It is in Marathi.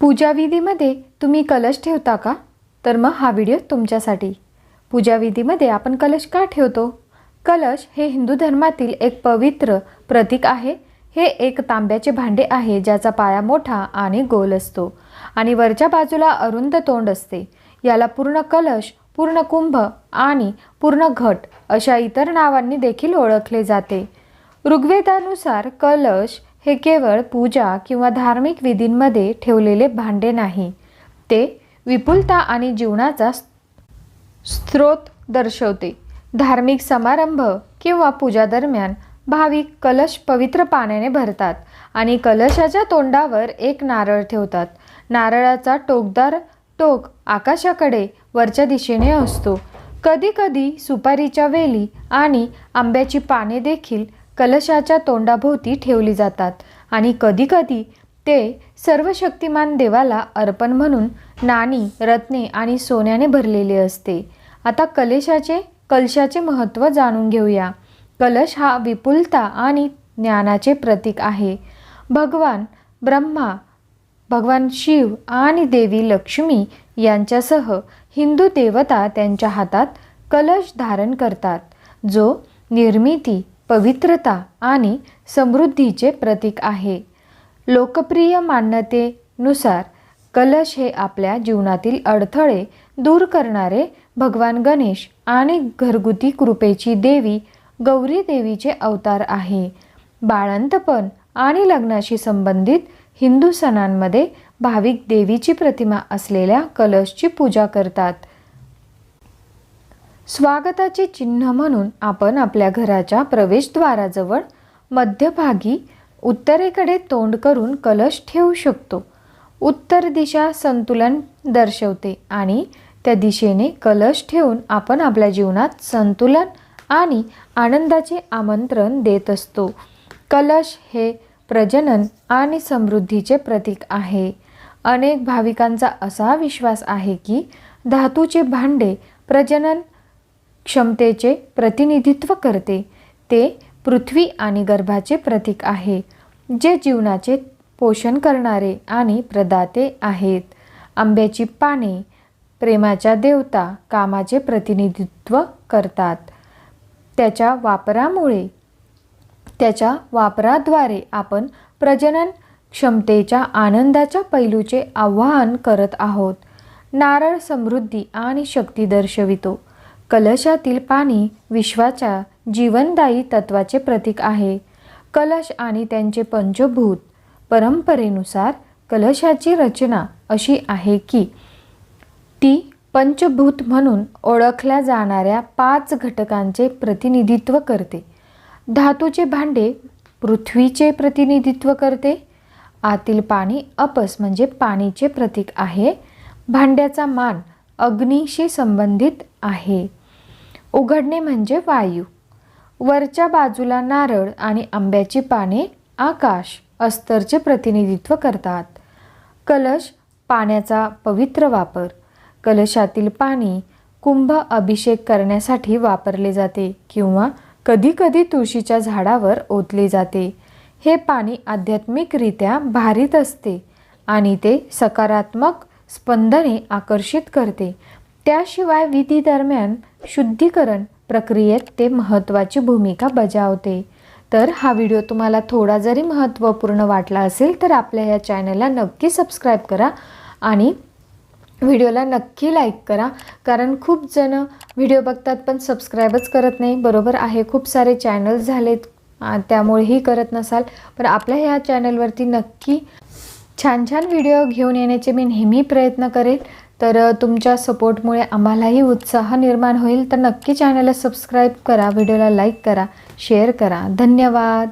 पूजाविधीमध्ये तुम्ही कलश ठेवता का? तर मग हा व्हिडिओ तुमच्यासाठी. पूजाविधीमध्ये आपण कलश का ठेवतो? कलश हे हिंदू धर्मातील एक पवित्र प्रतीक आहे. हे एक तांब्याचे भांडे आहे ज्याचा पाया मोठा आणि गोल असतो आणि वरच्या बाजूला अरुंद तोंड असते. याला पूर्ण कलश पूर्ण कुंभ आणि पूर्ण घट अशा इतर नावांनी देखील ओळखले जाते. ऋग्वेदानुसार कलश हे केवळ पूजा किंवा धार्मिक विधींमध्ये ठेवलेले भांडे नाही. ते विपुलता आणि जीवनाचा स्रोत दर्शवते. धार्मिक समारंभ किंवा पूजा दरम्यान भाविक कलश पवित्र पाण्याने भरतात आणि कलशाच्या तोंडावर एक नारळ ठेवतात. नारळाचा टोकदार टोक आकाशाकडे वरच्या दिशेने असतो. कधीकधी सुपारीच्या वेली आणि आंब्याची पाने देखील कलशाच्या तोंडाभोवती ठेवली जातात आणि कधीकधी ते सर्व शक्तिमान देवाला अर्पण म्हणून नाणी रत्ने आणि सोन्याने भरलेले असते. आता कलशाचे कलशाचे महत्त्व जाणून घेऊया. कलश हा विपुलता आणि ज्ञानाचे प्रतीक आहे. भगवान ब्रह्मा भगवान शिव आणि देवी लक्ष्मी यांच्यासह हिंदू देवता त्यांच्या हातात कलश धारण करतात जो निर्मिती पवित्रता आणि समृद्धीचे प्रतीक आहे. लोकप्रिय मान्यतेनुसार कलश हे आपल्या जीवनातील अडथळे दूर करणारे भगवान गणेश आणि घरगुती कृपेची देवी गौरी देवीचे अवतार आहे. बाळंतपण आणि लग्नाशी संबंधित हिंदू सणांमध्ये भाविक देवीची प्रतिमा असलेल्या कलशची पूजा करतात. स्वागताचे चिन्ह म्हणून आपण आपल्या घराच्या प्रवेशद्वाराजवळ मध्यभागी उत्तरेकडे तोंड करून कलश ठेवू शकतो. उत्तर दिशा संतुलन दर्शवते आणि त्या दिशेने कलश ठेवून आपण आपल्या जीवनात संतुलन आणि आनंदाचे आमंत्रण देत असतो. कलश हे प्रजनन आणि समृद्धीचे प्रतीक आहे. अनेक भाविकांचा असा विश्वास आहे की धातूचे भांडे प्रजनन क्षमतेचे प्रतिनिधित्व करते. ते पृथ्वी आणि गर्भाचे प्रतीक आहे जे जीवनाचे पोषण करणारे आणि प्रदाते आहेत. आंब्याची पाने प्रेमाच्या देवता कामाचे प्रतिनिधित्व करतात. त्याच्या वापरामुळे त्याच्या वापराद्वारे आपण प्रजनन क्षमतेच्या आनंदाच्या पैलूचे आवाहन करत आहोत. नारळ समृद्धी आणि शक्ती दर्शवितो. कलशातील पाणी विश्वाच्या जीवनदायी तत्वाचे प्रतीक आहे. कलश आणि त्यांचे पंचभूत परंपरेनुसार कलशाची रचना अशी आहे की ती पंचभूत म्हणून ओळखल्या जाणाऱ्या पाच घटकांचे प्रतिनिधित्व करते. धातूचे भांडे पृथ्वीचे प्रतिनिधित्व करते. आतील पाणी अपस म्हणजे पाणीचे प्रतीक आहे. भांड्याचा मान अग्नीशी संबंधित आहे. उघडणे म्हणजे वायू. वरच्या बाजूला नारळ आणि आंब्याची पाने आकाश अस्तरचे प्रतिनिधित्व करतात. कलश पाण्याचा पवित्र वापर. कलशातील पाणी कुंभ अभिषेक करण्यासाठी वापरले जाते किंवा कधीकधी तुळशीच्या झाडावर ओतले जाते. हे पाणी आध्यात्मिकरित्या भारीत असते आणि ते सकारात्मक स्पंदने आकर्षित करते. त्याशिवाय विधी दरम्यान शुद्धीकरण प्रक्रियेत ते महत्त्वाची भूमिका बजावते. तर हा व्हिडिओ तुम्हाला थोडा जरी महत्त्वपूर्ण वाटला असेल तर आपल्या या चॅनलला नक्की सबस्क्राईब करा आणि व्हिडिओला नक्की लाईक करा. कारण खूप जण व्हिडिओ बघतात पण सबस्क्राईबच करत नाही. बरोबर आहे खूप सारे चॅनल्स झालेत त्यामुळेही करत नसाल. पण आपल्या ह्या चॅनलवरती नक्की छान छान व्हिडिओ घेऊन येण्याचे मी नेहमी प्रयत्न करेल तर तुमच्या सपोर्टमुळे आम्हालाही उत्साह निर्माण होईल. तर नक्की चॅनलला सबस्क्राईब करा व्हिडिओला लाईक करा शेअर करा. धन्यवाद!